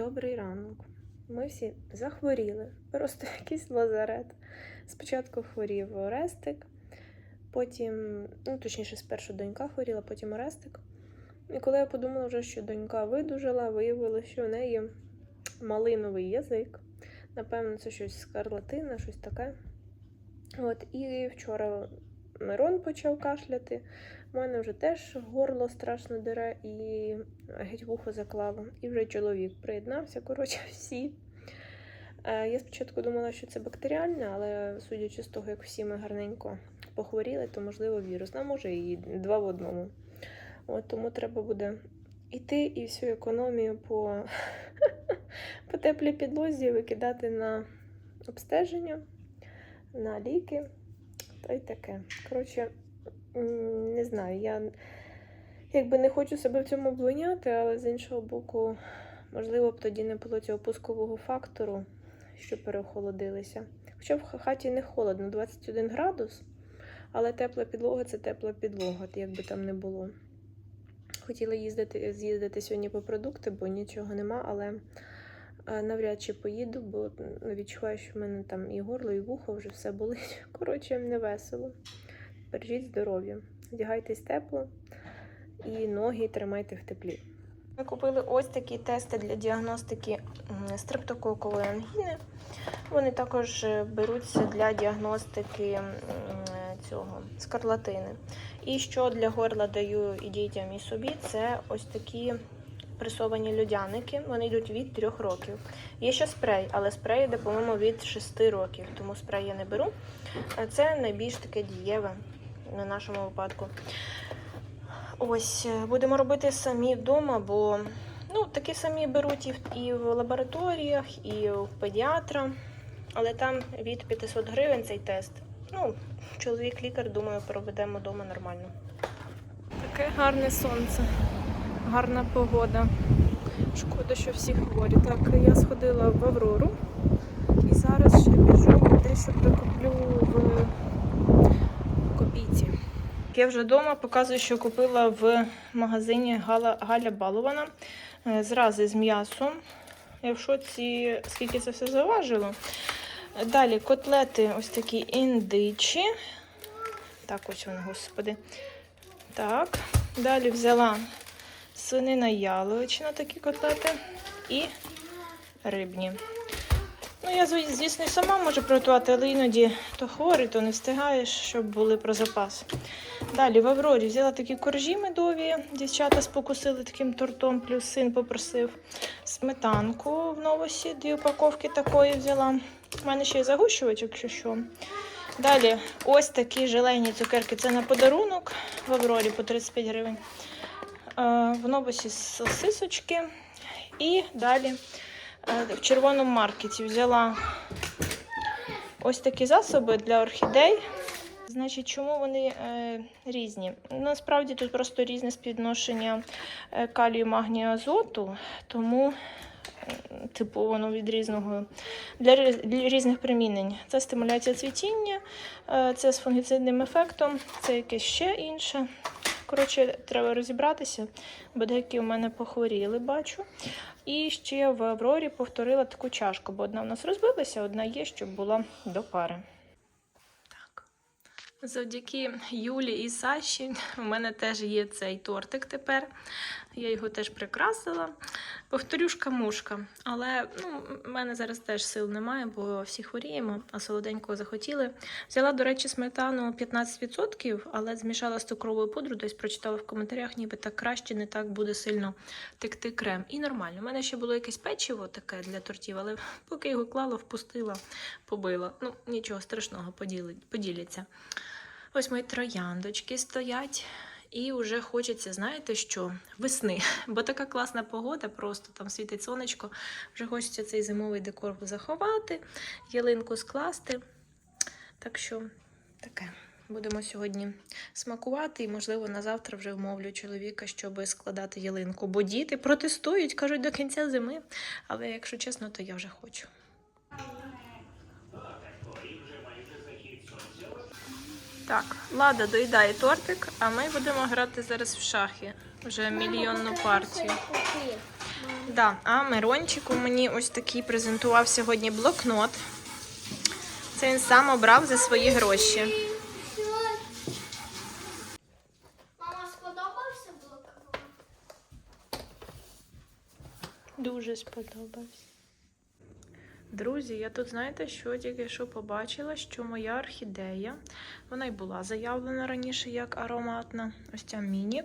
Добрий ранок. Ми всі захворіли, просто якийсь лазарет. Спочатку хворів Орестик, потім, ну точніше, спершу донька хворіла, потім Орестик. І коли я подумала вже, що донька видужала, виявилося, що в неї малиновий язик. Напевно, це щось скарлатина, щось таке. От, і вчора Мирон почав кашляти. У мене вже теж горло страшно дере і геть вухо заклало. І вже чоловік приєднався. Коротше, всі. Е, Я спочатку думала, що це бактеріальне, але судячи з того, як всі ми гарненько похворіли, то можливо вірус. А може і два в одному. От тому треба буде йти і всю економію по, по теплій підлозі викидати на обстеження, на ліки та й таке. Коротше, не знаю, я якби не хочу себе в цьому обвиняти, але з іншого боку, можливо б тоді не було цього пускового фактору, що переохолодилися. Хоча в хаті не холодно, 21 градус, але тепла підлога це тепла підлога, як би там не було. Хотіла їздити, з'їздити сьогодні по продукти, бо нічого нема, але е, навряд чи поїду, бо відчуваю, що в мене там і горло, і вухо вже все болить. Коротше, не весело. Бережіть здоров'я, одягайтесь тепло і ноги тримайте в теплі. Ми купили ось такі тести для діагностики стрептококової ангіни. Вони також е, беруться для діагностики е, цього скарлатини. І що для горла даю і дітям, і собі, це ось такі пресовані льодяники. Вони йдуть від 3 років. Є ще спрей, але спрей йде, по-моєму, від 6 років, тому спрей я не беру. Це найбільш таке дієве на нашому випадку. Ось, е, будемо робити самі вдома, бо ну, такі самі беруть і в, і в лабораторіях, і в педіатра. Але там від 500 гривень цей тест. Ну, чоловік-лікар, думаю, проведемо вдома нормально. Таке гарне сонце, гарна погода. Шкода, що всі хворі. Так, я сходила в Аврору і зараз ще біжу дещо прикуплю в копійці. Я вже вдома показую, що купила в магазині Гала, Галя Балована е, зрази з м'ясом. Я в шоці, скільки це все заважило. Далі котлети ось такі індичі. Так, ось вони, господи. Так. Далі взяла свинина яловичина, такі котлети і рибні. Ну, я, звісно, і сама можу приготувати, але іноді то хворий, то не встигаєш, щоб були про запас. Далі в Аврорі взяла такі коржі медові. Дівчата спокусили таким тортом, плюс син попросив сметанку в новосі, дві упаковки такої взяла. У мене ще є загущувач, якщо що. Далі ось такі желейні цукерки. Це на подарунок в Аврорі по 35 гривень. Е, В новосі сосисочки. І далі в червоному маркеті взяла ось такі засоби для орхідей. Значить, чому вони е, різні? Насправді тут просто різне співвідношення е, калію, магнію, азоту, тому е, типу воно від різного для, для різних примінень. Це стимуляція цвітіння, е, це з фунгіцидним ефектом, це якесь ще інше. Коротше, треба розібратися, бо деякі у мене похворіли, бачу. І ще в Аврорі повторила таку чашку, бо одна в нас розбилася, одна є, щоб була до пари. Завдяки Юлі і Саші у мене теж є цей тортик тепер. Я його теж прикрасила. Повторюшка мушка. Але ну, в мене зараз теж сил немає, бо всі хворіємо, а солоденького захотіли. Взяла, до речі, сметану 15%, але змішала з цукровою пудрою, десь прочитала в коментарях, ніби так краще, не так буде сильно текти крем. І нормально. У мене ще було якесь печиво таке для тортів, але поки його клала, впустила, побила. Ну, нічого страшного, поділить- поділяться. Ось мої трояндочки стоять. І вже хочеться, знаєте що? Весни. Бо така класна погода, просто там світить сонечко. Вже хочеться цей зимовий декор заховати, ялинку скласти. Так що таке. Будемо сьогодні смакувати, і, можливо, на завтра вже вмовлю чоловіка, щоб складати ялинку. Бо діти протестують, кажуть, до кінця зими. Але якщо чесно, то я вже хочу. Так, Лада доїдає тортик, а ми будемо грати зараз в шахи. Вже мільйонну партію. Да, а Мирончику мені ось такий презентував сьогодні блокнот. Це він сам обрав за свої гроші. Мама сподобався блокнот? Дуже сподобався. Друзі, я тут знаєте, що тільки що побачила, що моя орхідея, вона й була заявлена раніше як ароматна. Ось ця міні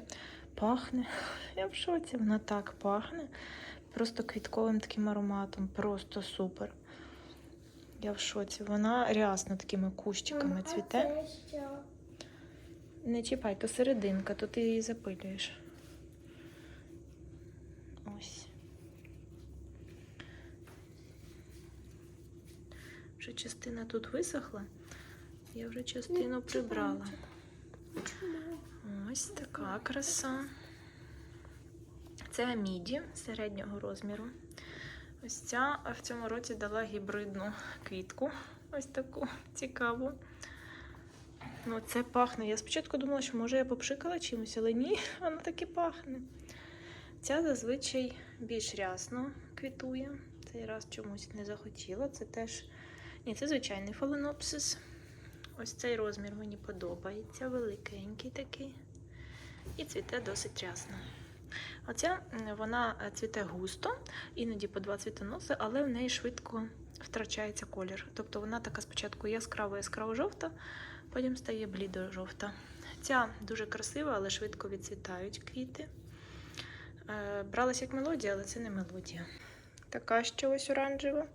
пахне. Я в шоці, вона так пахне. Просто квітковим таким ароматом. Просто супер. Я в шоці. Вона рясно такими кущиками цвіте. Не чіпай, то серединка, то ти її запилюєш. Ось. Вже частина тут висохла. Я вже частину прибрала. Ось така краса. Це міді середнього розміру. Ось ця в цьому році дала гібридну квітку. Ось таку цікаву. Ну, це пахне. Я спочатку думала, що може я попшикала чимось, але ні, воно так і пахне. Ця зазвичай більш рясно квітує. Цей раз чомусь не захотіла. Це теж. Ні, це звичайний фаленопсис. Ось цей розмір мені подобається. Великенький такий. І цвіте досить рясно. Оця вона е, цвіте густо, іноді по два цвітоноси, але в неї швидко втрачається колір. Тобто вона така спочатку яскраво яскраво жовта, потім стає блідо-жовта. Ця дуже красива, але швидко відцвітають квіти. Е, Бралась як мелодія, але це не мелодія. Така ще ось оранжева.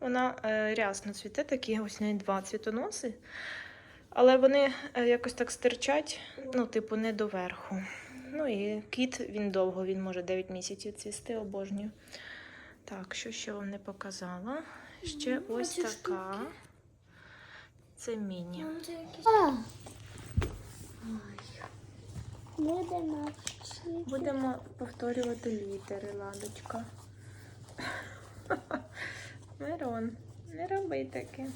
Вона е, рясно цвіте, такі ось неї два цвітоноси. Але вони е, якось так стирчать, ну, типу, не доверху. Ну і кіт він довго, він може 9 місяців цвісти, обожнюю. Так, що ще вам не показала? Ще Ну, ось така. штуки. Це міні. А. Будемо. Будемо повторювати літери, ладочка. Мирон, не роби таке.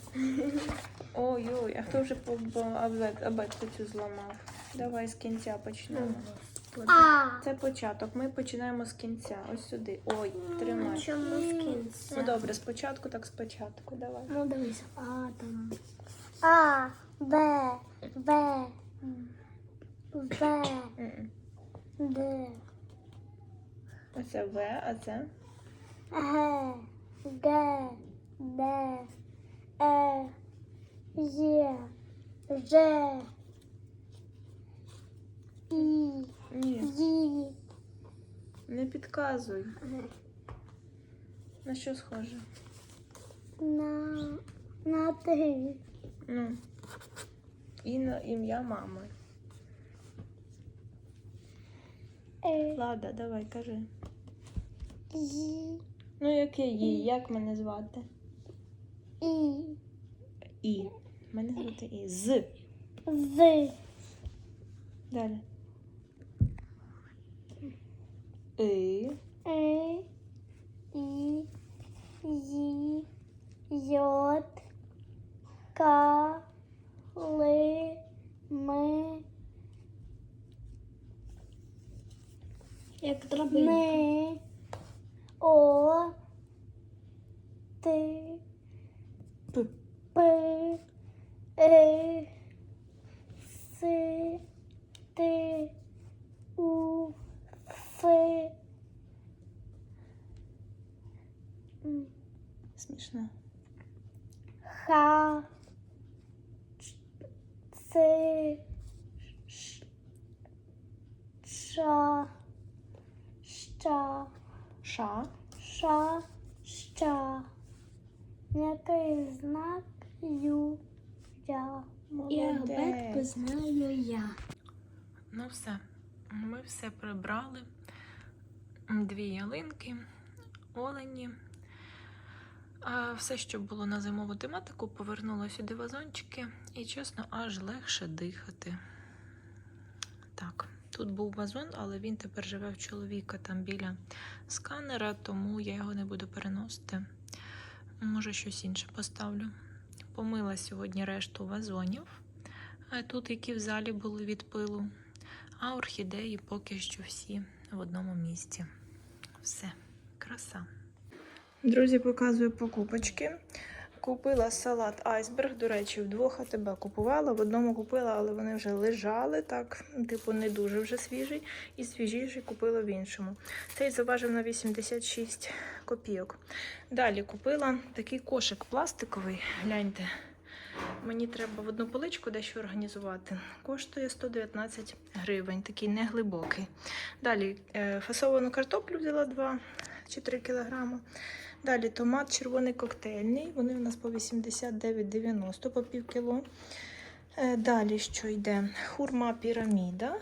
Ой-ой, а хто вже абетку цю зламав? Давай з кінця почнемо. Це початок. Ми починаємо з кінця. Ось сюди. Ой, тримай. Чому з кінця? Ну добре, спочатку, так спочатку. Давай. Ну, дивись. А, там. А, Б, В, В. Д, Оце В, а це Г, Г, Д, Е, Є, Ж, І, ні. Ї, Не підказуй. На що схоже? на, на ти. Ну. І на ім'я мами. Е, Лада, давай, кажи. Ї, Ну, яке їй? Як мене звати? І, І. Мене звати І. З. З, Далі. І. Е, І, Ї, Йот, К, Ли, Ми, Як драбинка. Ми, О, Ти, П. П, Е, С, Ти, У, Ф. Смішно. Ха, Ц, Ш, Ша, Ща, Ша. Ша, Ща. М'який знак Ю, Я. І абетку знаю я. Ну все. Ми все прибрали. Дві ялинки, олені. А все, що було на зимову тематику, повернуло сюди вазончики. І чесно, аж легше дихати. Так, тут був вазон, але він тепер живе в чоловіка там біля сканера, тому я його не буду переносити. Може, щось інше поставлю. Помила сьогодні решту вазонів, тут, які в залі були від пилу. А орхідеї поки що всі в одному місці. Все, краса. Друзі, показую покупочки. Купила салат айсберг. До речі, в двох АТБ купувала. В одному купила, але вони вже лежали, так, типу, не дуже вже свіжий. І свіжіший купила в іншому. Цей заважив на 86 копійок. Далі купила такий кошик пластиковий. Гляньте. Мені треба в одну поличку дещо організувати. Коштує 119 гривень, такий неглибокий. Далі е, фасовану картоплю взяла 2 чи 3 кілограма. Далі томат червоний коктейльний. Вони у нас по 89,90 по пів кіло. Е, Далі що йде? Хурма піраміда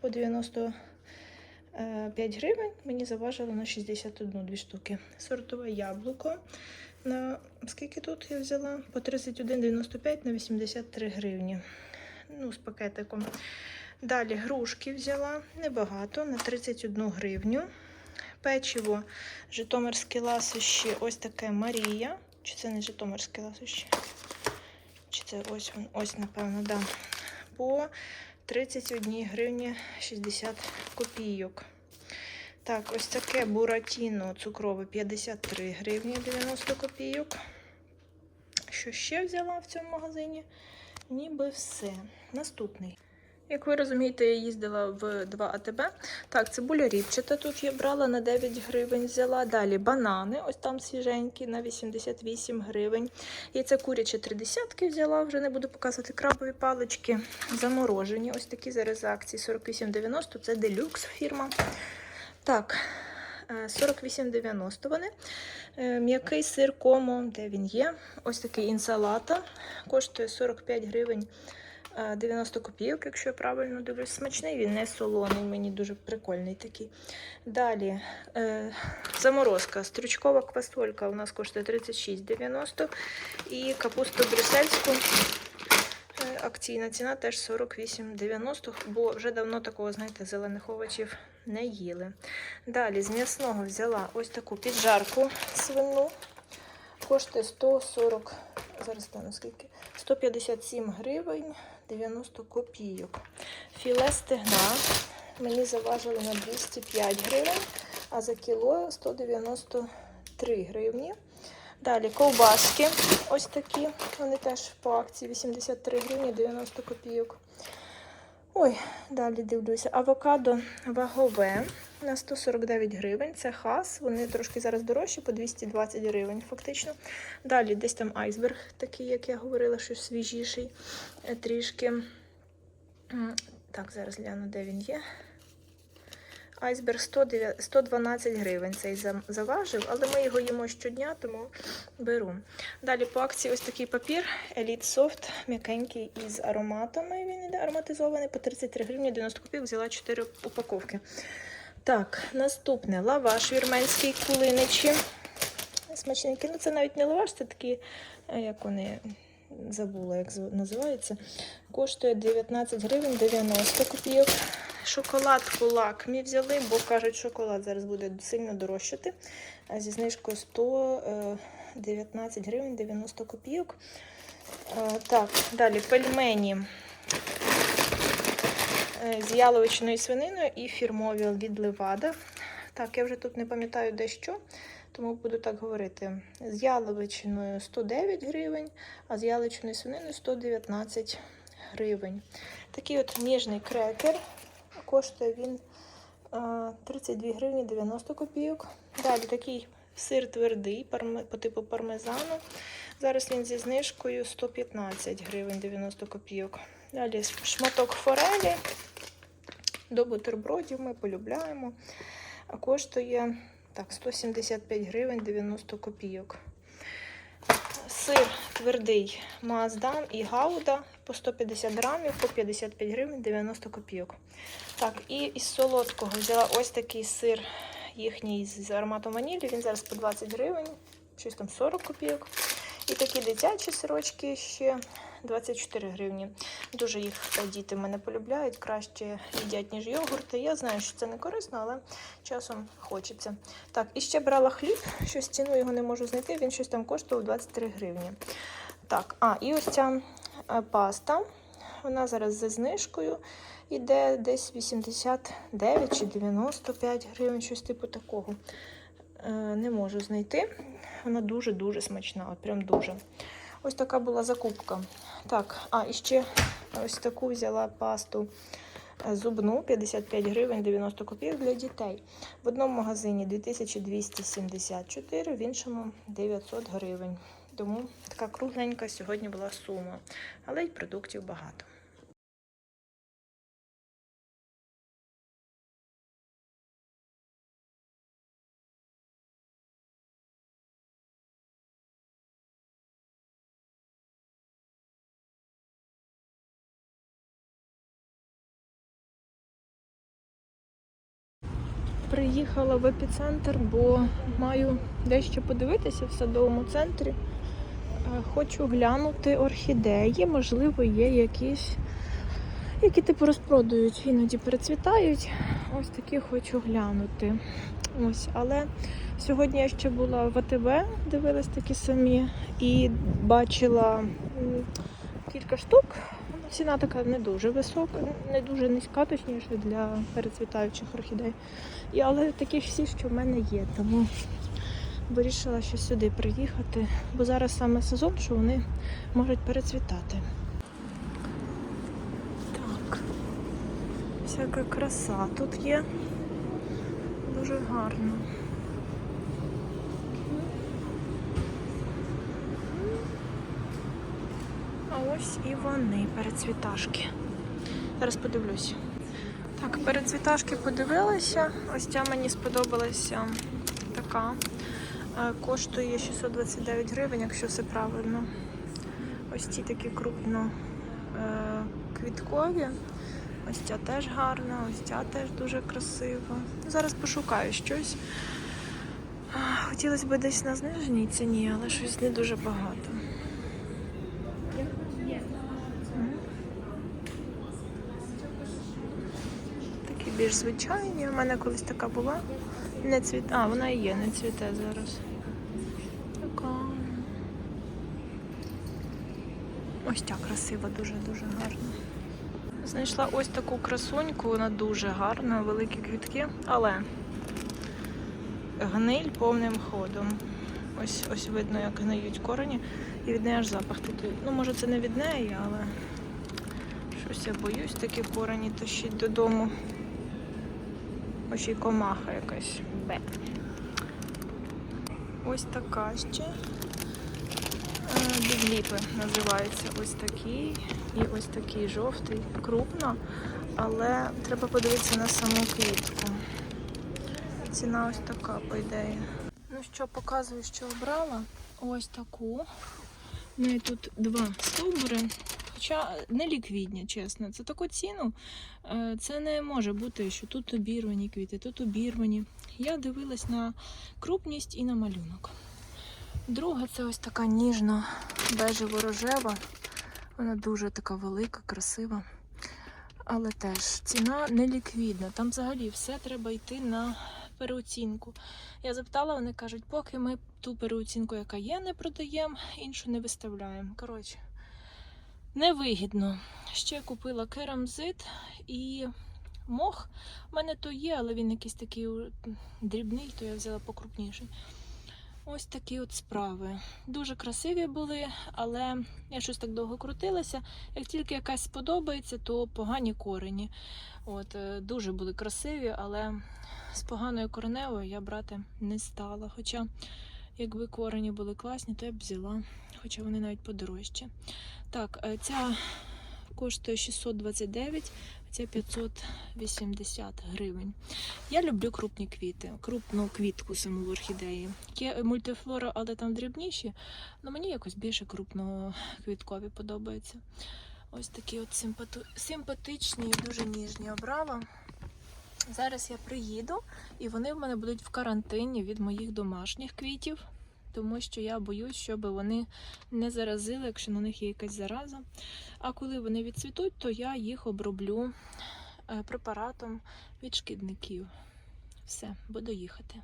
по 95 гривень. Мені заважило на 61 дві штуки. Сортове яблуко. На скільки тут я взяла? По 31,95 на 83 гривні. Ну, з пакетиком. Далі грушки взяла небагато на 31 гривню. Печиво, житомирські ласощі, ось таке Марія. Чи це не житомирські ласощі? Чи це ось ось, напевно, да. По 31 гривні 60 копійок. Так, ось таке буратіно цукрове 53 гривні 90 копійок. Що ще взяла в цьому магазині? Ніби все. Наступний. Як ви розумієте, я їздила в 2 АТБ. Так, цибуля ріпчата тут я брала на 9 гривень взяла. Далі банани, ось там свіженькі, на 88 гривень. Яйця куряче 3 десятки взяла, вже не буду показувати крабові палички. Заморожені, ось такі зараз акції 48,90. Це делюкс фірма. Так, е, 48,90 вони. Е, М'який сир комо, де він є. Ось такий інсалата. Коштує 45 гривень е, 90 копійок, якщо я правильно дивлюсь. Смачний, він не солоний, мені дуже прикольний такий. Далі е, заморозка. Стручкова квасолька у нас коштує 36,90. І капусту брюссельську. е, Акційна ціна теж 48,90, бо вже давно такого, знаєте, зелених овочів не їли. Далі з м'ясного взяла ось таку піджарку свину. Коштує 140, зараз стану скільки? 157 гривень 90 копійок. Філе стегна мені заважило на 205 гривень, а за кіло 193 гривні. Далі ковбаски ось такі. Вони теж по акції 83 гривні 90 копійок. Ой, далі дивлюся. Авокадо вагове на 149 гривень. Це хас. Вони трошки зараз дорожчі, по 220 гривень, фактично. Далі десь там айсберг, такий, як я говорила, що свіжіший е, трішки. Так, зараз гляну, де він є. Айсберг 112 гривень цей заважив, але ми його їмо щодня, тому беру. Далі по акції ось такий папір Elite Soft, м'якенький із ароматами. Він іде ароматизований по 33 гривні 90 копійок, взяла 4 упаковки. Так, наступне лаваш вірменський кулиничі. Смачненький. Ну, це навіть не лаваш, це такі, е, як вони забула, як називається. Коштує 19 гривень 90 копійок. Шоколадку лакмі взяли, бо кажуть, шоколад зараз буде сильно дорожчати. Зі знижкою 119 гривень 90 копійок. Е, Так, далі пельмені е, з яловичною свининою і фірмові від Левада. Так, я вже тут не пам'ятаю де що, тому буду так говорити. З яловичиною 109 гривень, а з яловичною свининою 119 гривень. Такий от ніжний крекер. Коштує він е, 32 гривні 90 копійок. Далі такий сир твердий по типу пармезану. Зараз він зі знижкою 115 гривень 90 копійок. Далі шматок форелі. До бутербродів ми полюбляємо. А коштує так, 175 гривень 90 копійок. Сир твердий Маасдан і Гауда по 150 грамів, по 55 гривень 90 копійок. Так, і із солодкого взяла ось такий сир їхній з ароматом ванілі. Він зараз по 20 гривень, щось там 40 копійок. І такі дитячі сирочки ще 24 гривні. Дуже їх е, діти мене полюбляють, краще їдять, ніж йогурти. Я знаю, що це не корисно, але часом хочеться. Так, і ще брала хліб, щось ціну його не можу знайти, він щось там коштував 23 гривні. Так, а, і ось ця е, паста. Вона зараз за знижкою Іде десь 89 чи 95 гривень, щось типу такого. Е, Не можу знайти. Вона дуже-дуже смачна, от прям дуже. Ось така була закупка. Так, а і ще ось таку взяла пасту е, зубну 55 гривень 90 копійок для дітей. В одному магазині 2274, в іншому 900 гривень. Тому така кругленька сьогодні була сума, але й продуктів багато. Приїхала в епіцентр, бо маю дещо подивитися в садовому центрі. Е, Хочу глянути орхідеї, можливо, є якісь, які типу розпродають, іноді перецвітають. Ось такі хочу глянути. Ось, але сьогодні я ще була в АТБ, дивилась такі самі, і бачила кілька штук. Ціна така не дуже висока, не дуже низька, точніше, для перецвітаючих орхідей. І, але такі ж всі, що в мене є, тому вирішила ще сюди приїхати, бо зараз саме сезон, що вони можуть перецвітати. Так, всяка краса тут є. Дуже гарно. А ось і вони, перецвіташки. Зараз подивлюсь. Так, перецвіташки подивилася. Ось ця мені сподобалася така. Е, Коштує 629 гривень, якщо все правильно. Ось ці такі крупно е, квіткові. Ось ця теж гарна, ось ця теж дуже красива. Зараз пошукаю щось. Хотілося б десь на зниженій ціні, але щось не дуже багато. Мгм. Такі більш звичайні. У мене колись така була. Не цвіт... А, вона і є, не цвіте зараз. Така. Ось ця красива, дуже-дуже гарна. Знайшла ось таку красуньку, вона дуже гарна, великі квітки, але гниль повним ходом. Ось ось видно, як гниють корені, і від неї аж запах такий. Ну, може, це не від неї, але щось я боюсь такі корені тащить додому. Ось ще й комаха якась. Бе. Ось така ще. Е, Бігліпи називається ось такий і ось такий жовтий, крупно, але треба подивитися на саму квітку. Ціна ось така, по ідеї. Ну що, показую, що обрала. Ось таку. У неї тут два стовбури. Хоча не ліквідні, чесно. Це таку ціну. е, Це не може бути, що тут обірвані квіти, тут обірвані. Я дивилась на крупність і на малюнок. Друга це ось така ніжна бежево-рожева. Вона дуже така велика, красива. Але теж ціна не ліквідна. Там взагалі все треба йти на переоцінку. Я запитала, вони кажуть, поки ми ту переоцінку, яка є, не продаємо, іншу не виставляємо. Коротше, невигідно. Ще купила керамзит і мох. У мене то є, але він якийсь такий дрібний, то я взяла покрупніший. Ось такі от справи. Дуже красиві були, але я щось так довго крутилася. Як тільки якась сподобається, то погані корені. От, е, дуже були красиві, але з поганою кореневою я брати не стала. Хоча, якби корені були класні, то я б взяла, хоча вони навіть подорожчі. Так, е, ця коштує 629, а ця 580 гривень. Я люблю крупні квіти, крупну квітку саму в орхідеї. Є мультифлора, але там дрібніші, але мені якось більше крупноквіткові подобаються. Ось такі от симпату... симпатичні і дуже ніжні обрала. Зараз я приїду, і вони в мене будуть в карантині від моїх домашніх квітів, тому що я боюсь, щоб вони не заразили, якщо на них є якась зараза. А коли вони відцвітуть, то я їх оброблю е, препаратом від шкідників. Все, буду їхати.